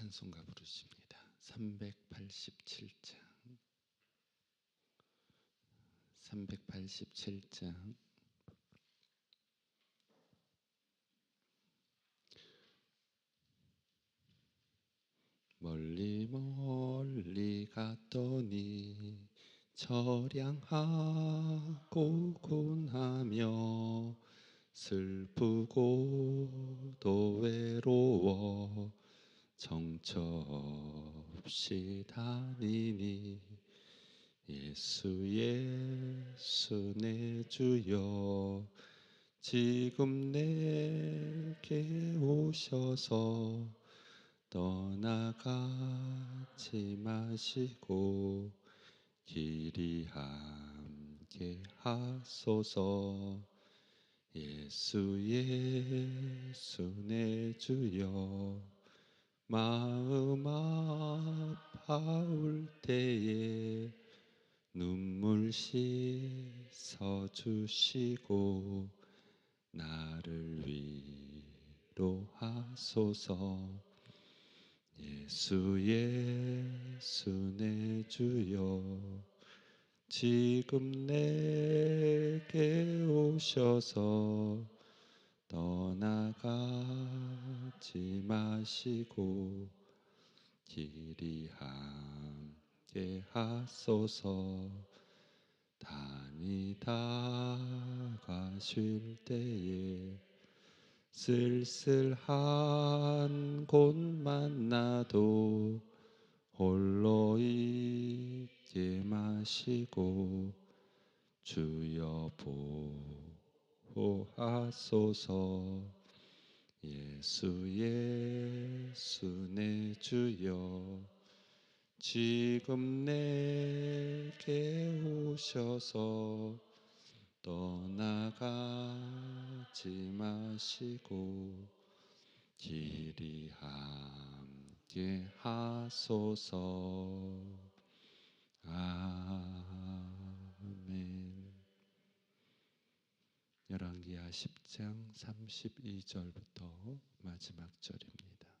찬송가 부르십니다. 387장 387장 멀리 멀리 갔더니 처량하고 곤하며 슬프고 또 외로워 정처 없이 다니니 예수 예수 내 주여 지금 내게 오셔서 떠나가지 마시고 길이 함께 하소서. 예수 예수 내 주여 마음 아파올 때에 눈물 씻어 주시고 나를 위로하소서. 예수 예수 내 주여 지금 내게 오셔서 떠나가지 마시고 길이 함께 하소서. 다니다가 쉴 때에 쓸쓸한 곳 만나도 홀로 있지 마시고 주여 보 호하소서. 예수 예수 내 주여 지금 내게 오셔서 떠나가지 마시고 길이 함께 하소서. 아 열왕기하 10장 32절부터 마지막 절입니다.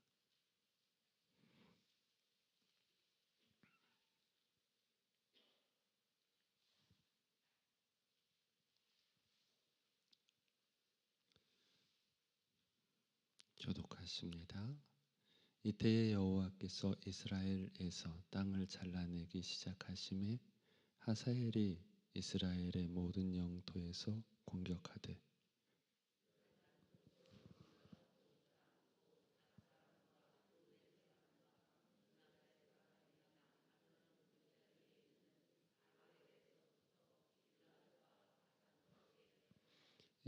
교독하십니다. 이때에 여호와께서 이스라엘에서 땅을 잘라내기 시작하심에 하사엘이 이스라엘의 모든 영토에서 공격하되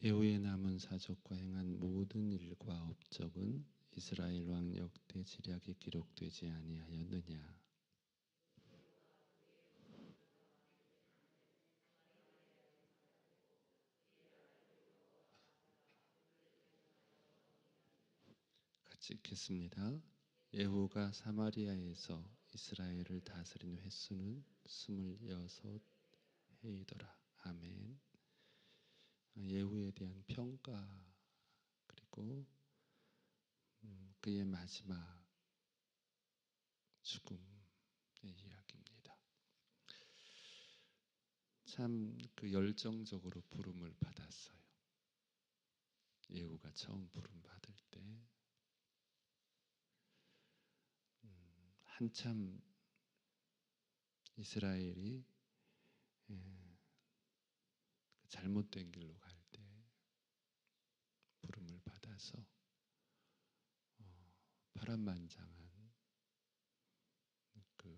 예후에 남은 사적과 행한 모든 일과 업적은 이스라엘 왕 역대 지략에 기록되지 아니하였느냐 같이 읽겠습니다. 예후가 사마리아에서 이스라엘을 다스린 횟수는 스물여섯 해이더라. 아멘. 예후에 대한 평가 그리고 음, 그의 마지막 죽음의 이야기입니다. 참 그 열정적으로 부름을 받았어요. 예후가 처음 부름 받을 때 한참 이스라엘이 예, 잘못된 길로 갈 때 부름을 받아서 어, 파란만장한 그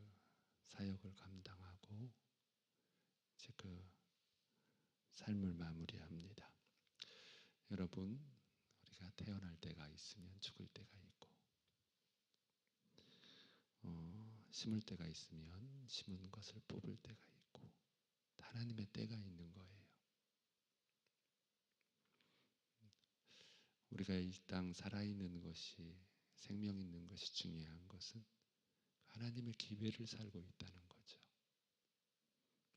사역을 감당하고 이제 그 삶을 마무리합니다. 여러분 우리가 태어날 때가 있으면 죽을 때가 있고 심을 때가 있으면 심은 것을 뽑을 때가 있고 하나님의 때가 있는 거예요. 우리가 이 땅 살아있는 것이 생명 있는 것이 중요한 것은 하나님의 기회를 살고 있다는 거죠.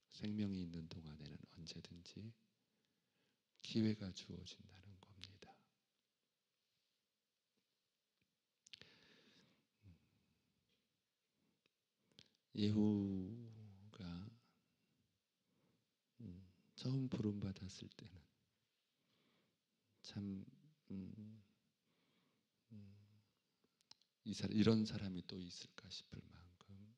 생명이 있는 동안에는 언제든지 기회가 주어진다는 겁니다. 예후가 음, 처음 부름 받았을 때는 참 음, 음, 이런 사람이 또 있을까 싶을 만큼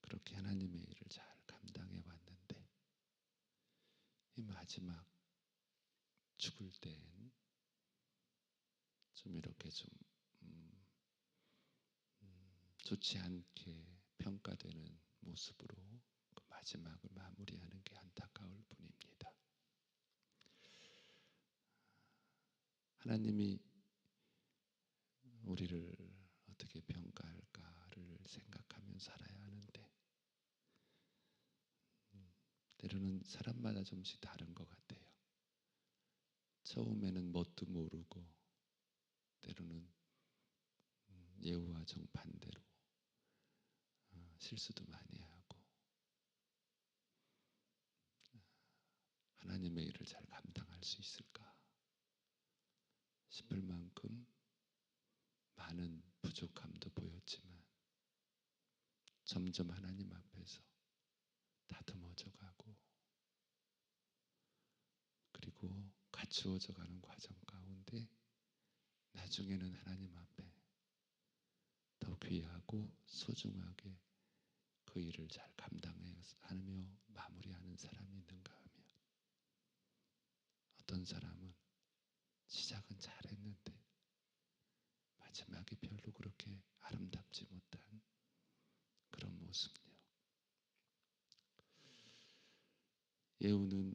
그렇게 하나님의 일을 잘 감당해 왔는데 이 마지막 죽을 땐 좀 이렇게 좀 좋지 않게 평가되는 모습으로 그 마지막을 마무리하는 게 안타까울 뿐입니다. 하나님이 우리를 어떻게 평가할까를 생각하며 살아야 하는데 음, 때로는 사람마다 좀씩 다른 것 같아요. 처음에는 뭣도 모르고 때로는 음, 예우와 정반대로 어, 실수도 많이 하고. 하나님의 일을 잘 감당할 수 있을까? 싶을 만큼 많은 부족함도 보였지만 점점 하나님 앞에서 다듬어져 가고 그리고 갖추어져 가는 과정 가운데 나중에는 하나님 앞에 더 귀하고 소중하게 그 일을 잘 감당하며 마무리하는 사람이 있는가 하면 어떤 사람은 시작은 잘했는데 마지막이 별로 그렇게 아름답지 못한 그런 모습이요. 예우는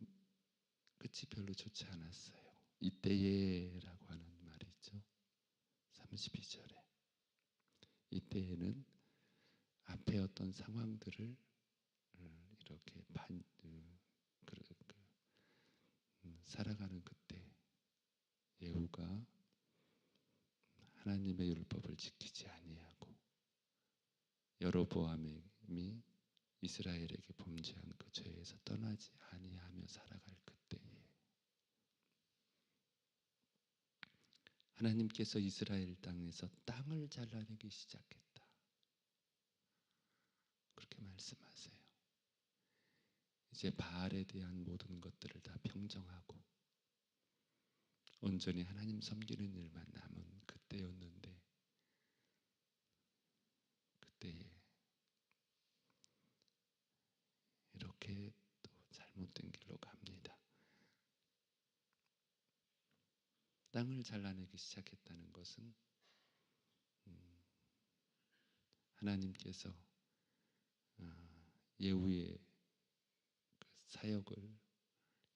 끝이 별로 좋지 않았어요. 이때에라고 하는 말이 있죠. 32절에 이때에는 앞에 어떤 상황들을 음, 이렇게 반, 그, 그, 음, 살아가는 그때 예후가 하나님의 율법을 지키지 아니하고 여로보암이 이스라엘에게 범죄한 그 죄에서 떠나지 아니하며 살아갈 그때에 하나님께서 이스라엘 땅에서 땅을 잘라내기 시작했다. 그렇게 말씀하세요. 이제 바알에 대한 모든 것들을 다 평정하고 온전히 하나님 섬기는 일만 남은 그때였는데 그때에 이렇게 또 잘못된 길로 갑니다. 땅을 잘라내기 시작했다는 것은 음, 하나님께서 어, 예후의 그 사역을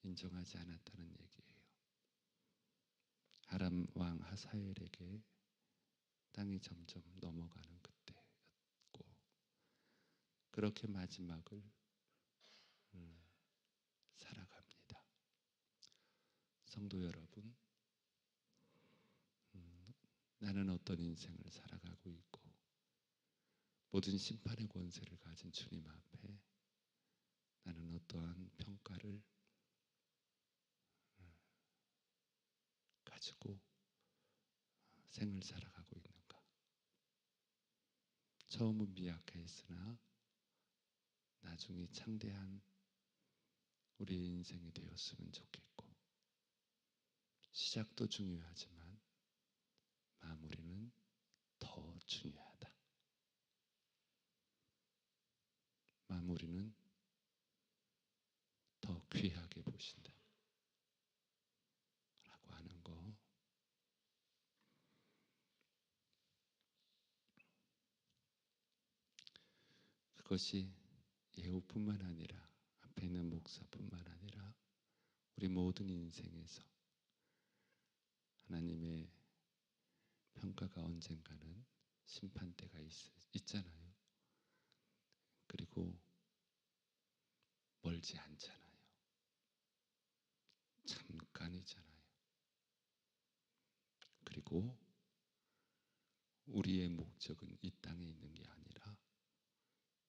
인정하지 않았다는 얘기예요. 아람 왕 하사엘에게 땅이 점점 넘어가는 그때였고 그렇게 마지막을 음, 살아갑니다. 성도 여러분, 음, 나는 어떤 인생을 살아가고 있고 모든 심판의 권세를 가진 주님 앞에 나는 어떠한 평가를 음, 가지고 생을 살아가고 있는가? 처음은 미약했으나 나중에 창대한 우리 인생이 되었으면 좋겠고 시작도 중요하지만 마무리는 더 중요하다. 마무리는 더 귀하게 보신다. 라고 하는 거. 그것이 예후뿐만 아니라 앞에 있는 목사뿐만 아니라 우리 모든 인생에서 하나님의 평가가 언젠가는 심판 때가 있, 있잖아요. 그리고 멀지 않잖아요. 잠깐이잖아요. 그리고 우리의 목적은 이 땅에 있는 게 아니라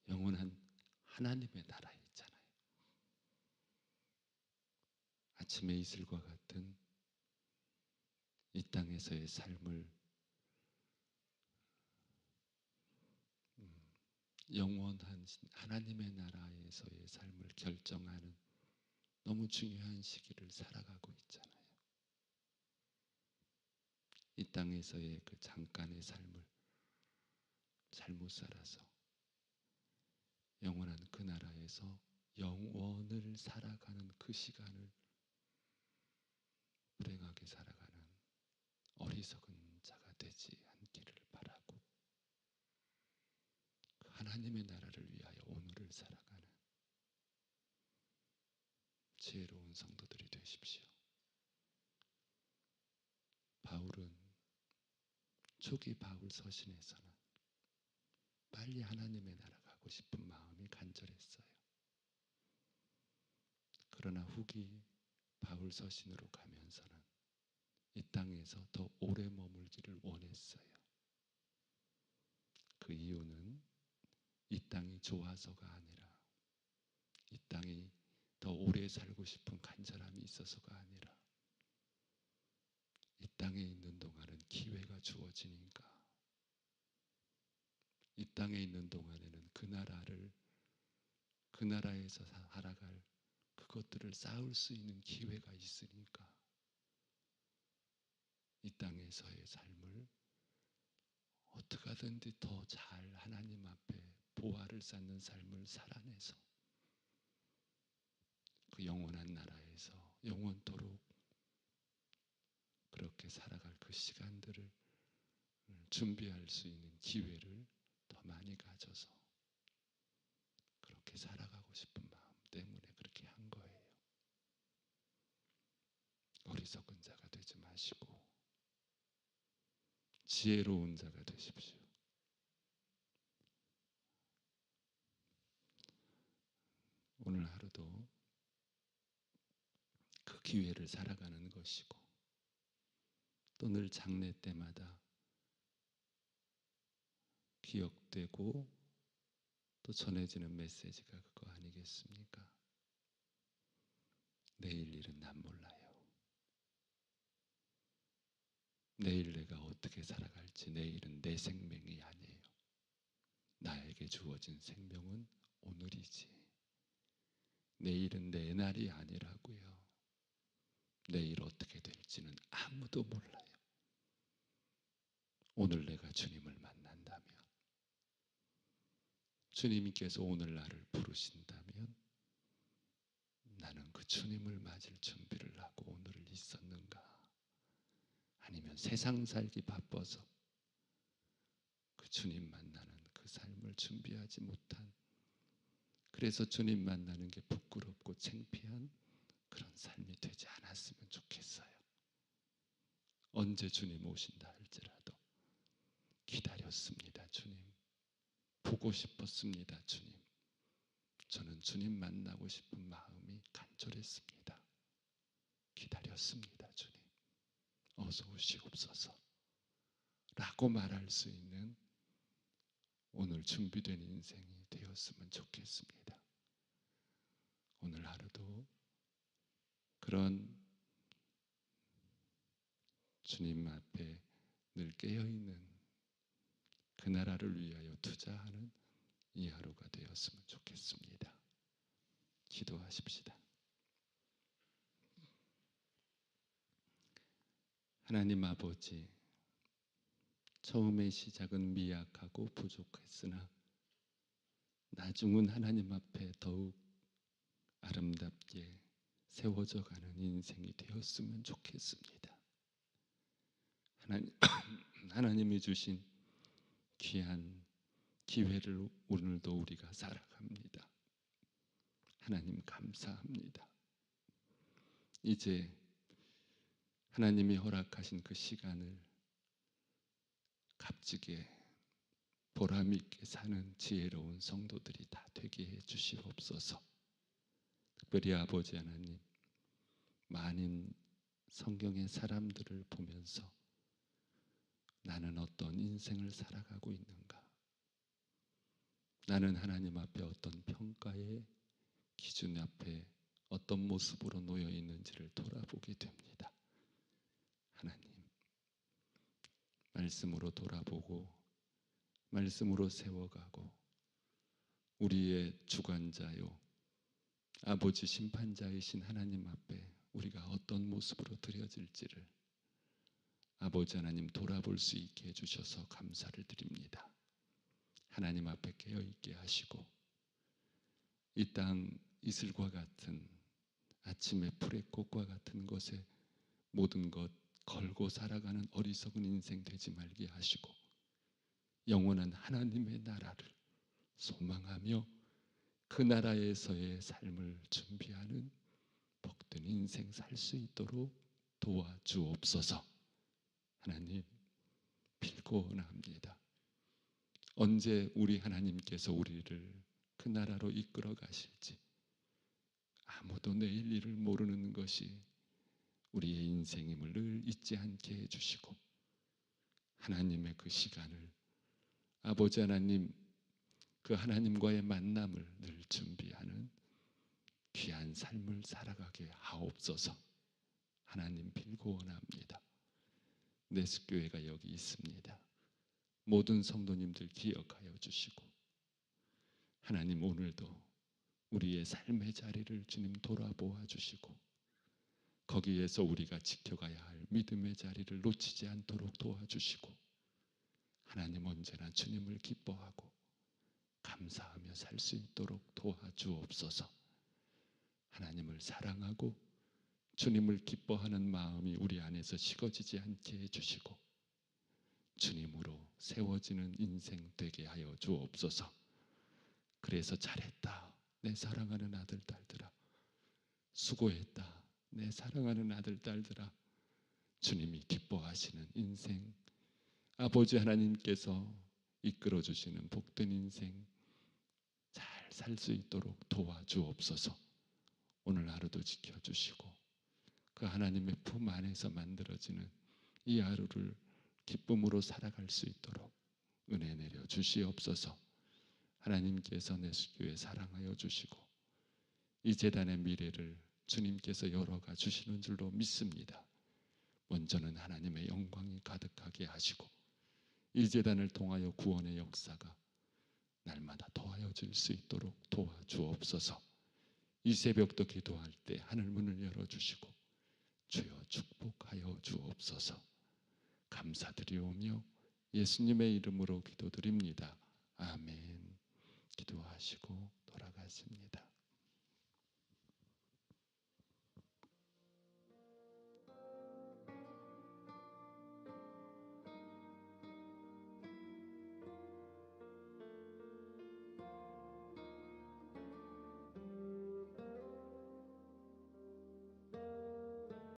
영원한 하나님의 나라에 있잖아요. 아침의 이슬과 같은 이 땅에서의 삶을 영원한 하나님의 나라에서의 삶을 결정하는 너무 중요한 시기를 살아가고 있잖아요. 이 땅에서의 그 잠깐의 삶을 잘못 살아서 영원한 그 나라에서 영원을 살아가는 그 시간을 불행하게 살아가는 어리석은 자가 되지 않기를 바라고 그 하나님의 나라를 위하여 오늘을 살아가는 지혜로운 성도들이 되십시오. 바울은 초기 바울 서신에서는 빨리 하나님의 나라 가고 싶은 마음이 간절했어요. 그러나 후기 바울 서신으로 가면서는 이 땅에서 더 오래 머물기를 원했어요. 그 이유는 이 땅이 좋아서가 아니라 이 땅이 더 오래 살고 싶은 간절함이 있어서가 아니라 이 땅에 있는 동안은 기회가 주어지니까 이 땅에 있는 동안에는 그 나라를 그 나라에서 살아갈 그것들을 쌓을 수 있는 기회가 있으니까 이 땅에서의 삶을 어떻게 하든지 더 잘 하나님 앞에 보화를 쌓는 삶을 살아내서 그 영원한 나라에서 영원토록 그렇게 살아갈 그 시간들을 준비할 수 있는 기회를 더 많이 가져서 그렇게 살아가고 싶은 마음 때문에 그렇게 한 거예요. 어리석은 자가 되지 마시고 지혜로운 자가 되십시오. 오늘 하루도 그 기회를 살아가는 것이고 또 늘 장례 때마다 기억되고 또 전해지는 메시지가 그거 아니겠습니까? 내일 일은 난 몰라요. 내일 내가 어떻게 살아갈지 내일은 내 생명이 아니에요. 나에게 주어진 생명은 오늘이지. 내일은 내 날이 아니라고요. 내일 어떻게 될지는 아무도 몰라요. 오늘 내가 주님을 만난다면, 주님께서 오늘 나를 부르신다면, 나는 그 주님을 맞을 준비를 하고 오늘을 있었는가? 아니면 세상 살기 바빠서 그 주님 만나는 그 삶을 준비하지 못한 그래서 주님 만나는 게 부끄럽고 창피한 그런 삶이 되지 않았으면 좋겠어요. 언제 주님 오신다 할지라도 기다렸습니다, 주님. 보고 싶었습니다, 주님. 저는 주님 만나고 싶은 마음이 간절했습니다. 기다렸습니다, 주님. 어서 오시옵소서. 라고 말할 수 있는 오늘 준비된 인생이 되었으면 좋겠습니다. 오늘 하루도 그런 주님 앞에 늘 깨어있는 그 나라를 위하여 투자하는 이 하루가 되었으면 좋겠습니다. 기도하십시다. 하나님 아버지, 처음의 시작은 미약하고 부족했으나 나중은 하나님 앞에 더욱 아름답게 세워져 가는 인생이 되었으면 좋겠습니다. 하나님, 하나님이 주신 귀한 기회를 오늘도 우리가 살아갑니다. 하나님 감사합니다. 이제 하나님이 허락하신 그 시간을 값지게 보람 있게 사는 지혜로운 성도들이 다 되게 해 주시옵소서. 특별히 아버지 하나님 많은 성경의 사람들을 보면서 나는 어떤 인생을 살아가고 있는가? 나는 하나님 앞에 어떤 평가의 기준 앞에 어떤 모습으로 놓여 있는지를 돌아보게 됩니다. 하나님, 말씀으로 돌아보고, 말씀으로 세워가고, 우리의 주관자요 아버지 심판자이신 하나님 앞에 우리가 어떤 모습으로 드려질지를 아버지 하나님 돌아볼 수 있게 해주셔서 감사를 드립니다. 하나님 앞에 깨어 있게 하시고 이 땅 이슬과 같은 아침의 풀의 꽃과 같은 것에 모든 것 걸고 살아가는 어리석은 인생 되지 말게 하시고 영원한 하나님의 나라를 소망하며 그 나라에서의 삶을 준비하는 복된 인생 살 수 있도록 도와주옵소서. 하나님 빌고 원합니다. 언제 우리 하나님께서 우리를 그 나라로 이끌어 가실지 아무도 내일 일을 모르는 것이 우리의 인생임을 늘 잊지 않게 해주시고 하나님의 그 시간을 아버지 하나님 그 하나님과의 만남을 늘 준비하는 귀한 삶을 살아가게 하옵소서 하나님 빌고 원합니다. 내스교회가 여기 있습니다. 모든 성도님들 기억하여 주시고 하나님 오늘도 우리의 삶의 자리를 주님 돌아보아 주시고 거기에서 우리가 지켜가야 할 믿음의 자리를 놓치지 않도록 도와주시고 하나님 언제나 주님을 기뻐하고 감사하며 살 수 있도록 도와주옵소서. 하나님을 사랑하고 주님을 기뻐하는 마음이 우리 안에서 식어지지 않게 해주시고 주님으로 세워지는 인생 되게 하여 주옵소서. 그래서 잘했다. 내 사랑하는 아들 딸들아. 수고했다. 내 사랑하는 아들 딸들아. 주님이 기뻐하시는 인생 아버지 하나님께서 이끌어 주시는 복된 인생 잘 살 수 있도록 도와주옵소서. 오늘 하루도 지켜 주시고 그 하나님의 품 안에서 만들어지는 이 하루를 기쁨으로 살아갈 수 있도록 은혜 내려 주시옵소서. 하나님께서 내 수교에 사랑하여 주시고 이 재단의 미래를 주님께서 열어가 주시는 줄로 믿습니다. 먼저는 하나님의 영광이 가득하게 하시고 이 재단을 통하여 구원의 역사가 날마다 더하여질 수 있도록 도와주옵소서. 이 새벽도 기도할 때 하늘 문을 열어 주시고 주여 축복하여 주옵소서. 감사드리오며 예수님의 이름으로 기도드립니다. 아멘. 기도하시고 돌아가십니다.